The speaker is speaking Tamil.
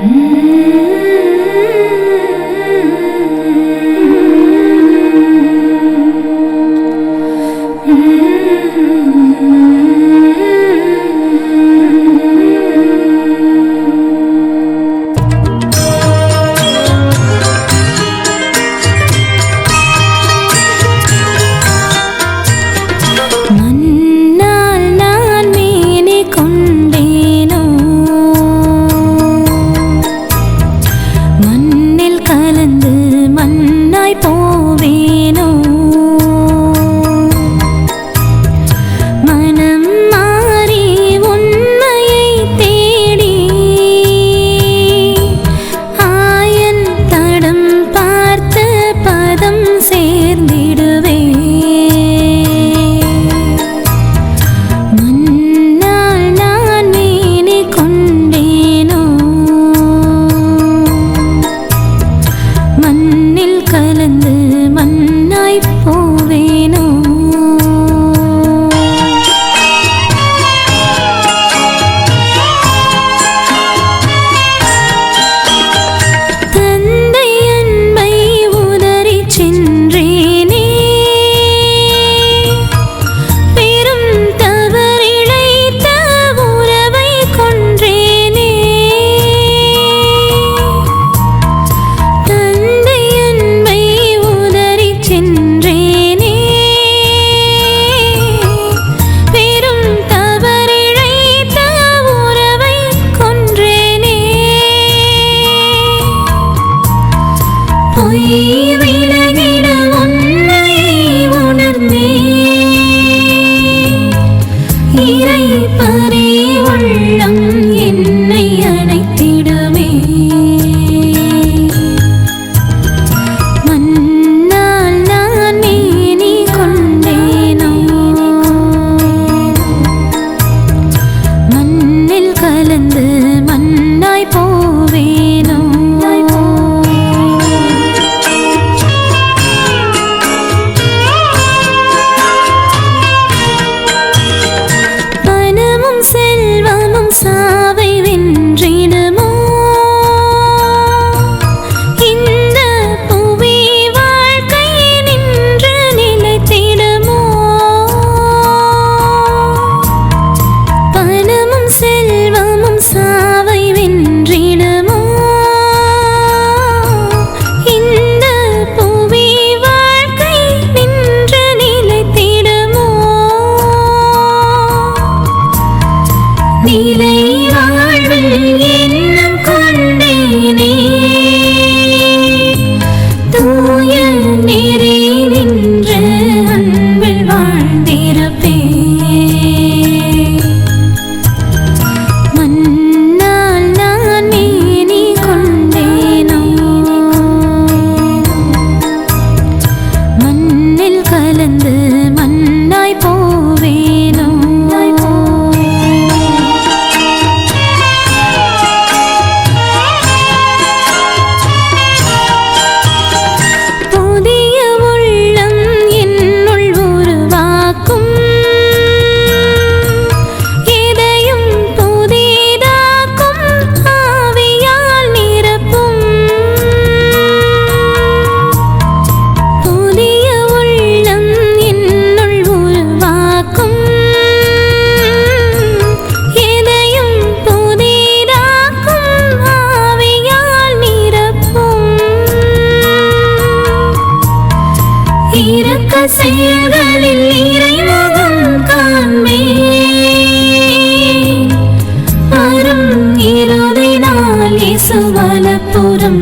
Hmm. പോയി വിലകിടും செயல்களில் இறைமுகம் காண்பே. அறம் இருதை நாள் இசுவலப்புறம்